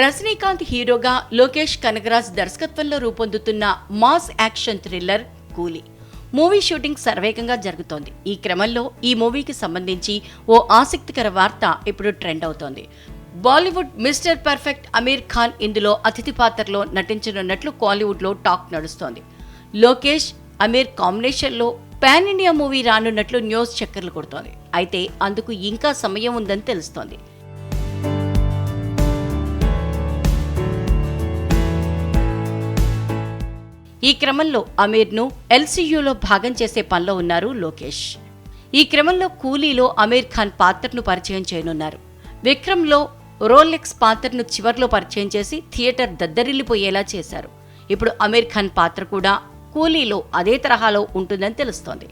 రజనీకాంత్ హీరోగా లోకేష్ కనగరాజ్ దర్శకత్వంలో రూపొందుతున్న mass action thriller Coolie. Movie shooting సర్వేగంగా జరుగుతోంది. ఈ క్రమంలో ఈ మూవీకి సంబంధించి ఓ ఆసక్తికర వార్త ఇప్పుడు ట్రెండ్ అవుతోంది. Bollywood mister perfect Aamir Khan ఇందులో అతిథి పాత్రలో నటించనున్నట్లు కాలీవుడ్లో టాక్ నడుస్తోంది. లోకేష్ అమీర్ కాంబినేషన్లో పాన్ ఇండియా మూవీ రానున్నట్లు న్యూస్ చక్కర్లు కొడుతోంది. అయితే అందుకు ఇంకా సమయం ఉందని తెలుస్తోంది. ఈ క్రమంలో అమీర్ను ఎల్సీయూలో భాగం చేసే పనిలో ఉన్నారు లోకేష్. ఈ క్రమంలో కూలీలో అమీర్ ఖాన్ పాత్రను పరిచయం చేయనున్నారు. విక్రమ్లో రోలెక్స్ పాత్రను చివర్లో పరిచయం చేసి థియేటర్ దద్దరిల్లిపోయేలా చేశారు. ఇప్పుడు అమీర్ ఖాన్ పాత్ర కూడా కూలీలో అదే తరహాలో ఉంటుందని తెలుస్తోంది.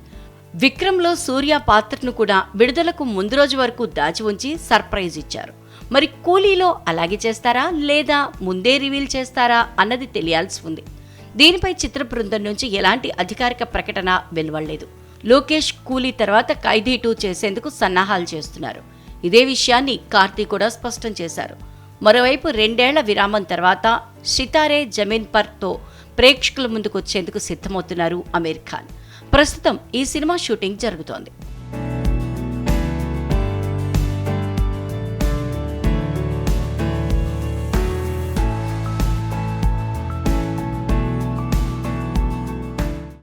విక్రమ్లో సూర్య పాత్రను కూడా విడుదలకు ముందు రోజు వరకు దాచి ఉంచి సర్ప్రైజ్ ఇచ్చారు. మరి కూలీలో అలాగే చేస్తారా లేదా ముందే రివీల్ చేస్తారా అన్నది తెలియాల్సి ఉంది. దీనిపై చిత్ర బృందం నుంచి ఎలాంటి అధికారిక ప్రకటన వెలువడలేదు. లోకేష్ కూలీ తర్వాత ఖైదీ టూ చేసేందుకు సన్నాహాలు చేస్తున్నారు. ఇదే విషయాన్ని కార్తీ కూడా స్పష్టం చేశారు. మరోవైపు రెండేళ్ళ విరామం తర్వాత సితారే జమీన్ పర్తో ప్రేక్షకుల ముందుకు వచ్చేందుకు సిద్ధమవుతున్నారు అమీర్ ఖాన్. ప్రస్తుతం ఈ సినిమా షూటింగ్ జరుగుతోంది.